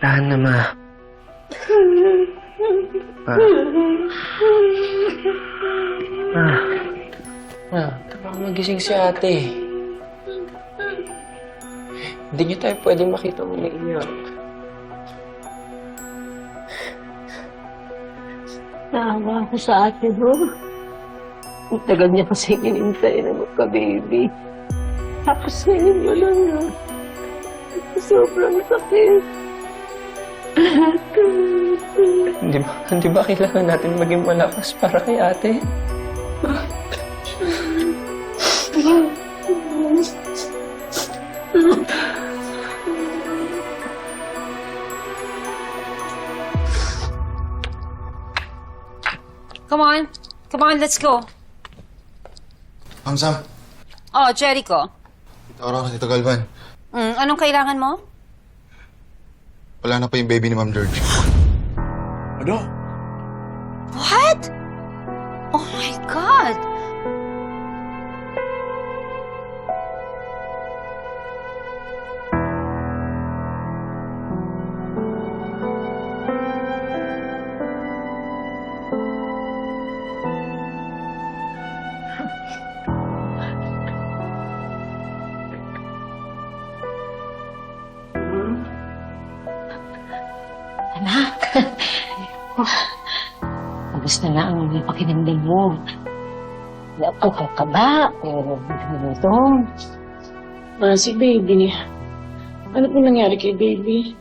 Tahan na, ma. Ma. Ma. Ma, baka magising si ate. Hindi niyo tayo pwedeng makita mo naiiyak. Naawa ako sa ate mo. Ang tagal niya kasi hinintay na magka-baby. Tapos ngayon mo lang na. Sobrang sakit. Hindi ba, hindi ba kailangan natin maging malakas para kay ate? Come on. Come on, let's go. Ma'am Sam, Oh, Jericho. ito araw ka dito Galvan. Mm, anong kailangan mo? Wala na pa yung baby ni Ma'am George. Ano? What? Oh my God. Anak. Kamusta na ang pakinamdam mo? Napuka ka ba? Pero ito. Ma, si baby. Ano po nangyari kay baby?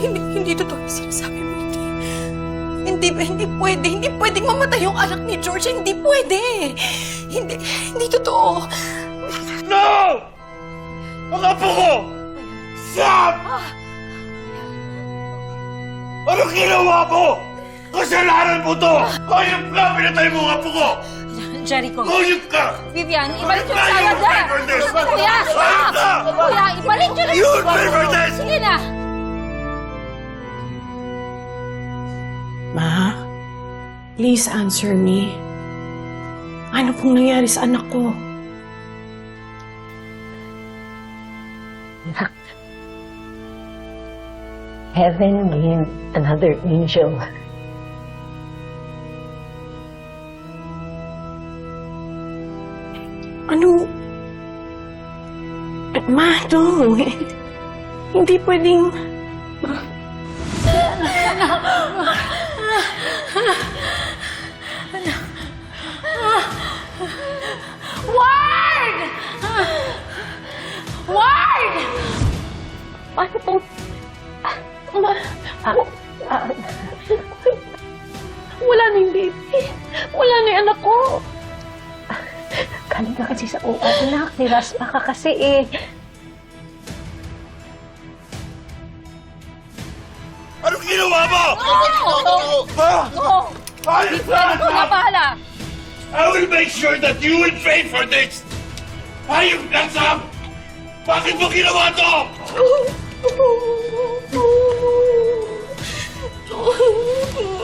Hindi, hindi totoo yung sinasabi mo, hindi. Hindi, pwede. Hindi pwedeng mamatay yung anak ni George. Hindi pwede. Hindi, hindi totoo. No! Ang apo ko! Sam! Ano ginawa mo? Kasalanan mo to! Hayop ka! Pinatay mo ang apo ko! Jericho. Hayop ka! Vivian, ibalik yung salad na. this! Kuya, Hayop ka! Please answer me. Ano pong nangyari sa anak ko? Heaven gave another angel. Ano? Ma, no. Hindi pwedeng... Ward! Ward! Ano pong... Ma... Ah, ah, Wala na yung baby. Wala na yung anak ko. galing ka kasi sa oo, anak. Niraspa ka kasi eh. Anong ginawa mo? Ha? Hayop ka! Ako na. I will make sure that you will pay for this! Hayop ka, Sam! Bakit mo ginawa to?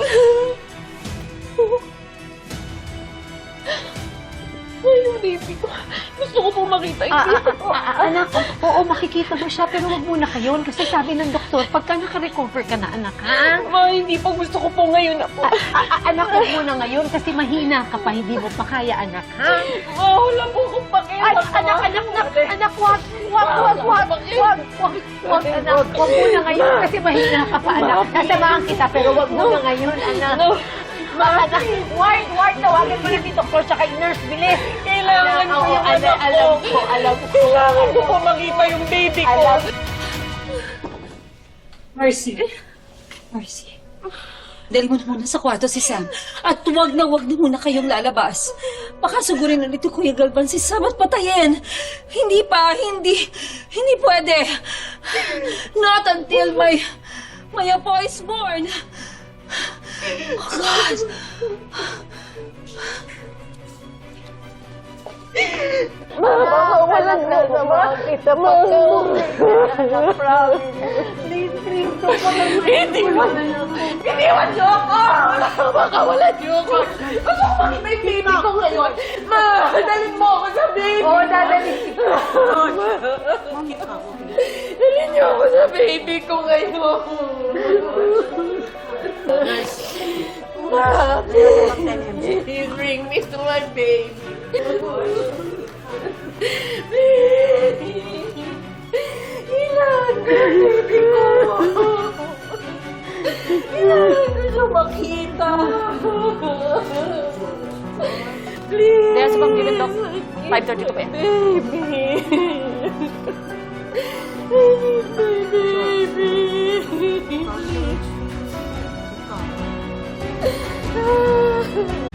Gusto ko po makita yung Ah, baby ko. ah, ah, anak, oo, makikita mo siya, pero wag muna kayon. Kasi sabi ng doktor, pagka nakarecover ka na, anak, ha? Ma, hindi po. Gusto ko po ngayon na po. Ah, ah, anak, wag muna ngayon kasi mahina ka pa, hindi mo pa kaya, anak, ha? Ma, wala po akong pakialam. Ay, anak, anak, anak, anak, wag, wag, wag, wag, wag, wag, wag, anak, wag muna ngayon kasi mahina ka pa, anak. Sasamahan kita, pero wag muna ngayon, anak. Ma, anak, ward, ward, tawagan mo na si doktor tsaka yung nurse, bilis. Kailangan ko yung alam, anak ko. alam ko, alam ko. Kailangan ko po makita yung baby ko. Alam. Mercy. Mercy. Dali mo na muna sa kwarto si Sam. At wag na wag na muna kayong lalabas. Baka sugurin ulit ni Kuya Galvan si Sam at patayin. Hindi pa, hindi, hindi pwede. Not until my, my apo is born. Oh God. Makawalan na naman. Anak, promise. Please, please, don't Hindi mo. Iniwan niyo ako! Makawalan niyo ako! Gusto ko makita yung baby ko ngayon. Ma, dalhin mo ako sa baby. Oo, dadalhin kita. Dalhin niyo ako sa baby ko ngayon. Ma, please bring me to my baby. Baby! Kailangan ko, baby ko! Kailangan siya makita! Please! Dahil sa pagbilin, Dok. 5.32 pa yan. Baby! Baby! Baby!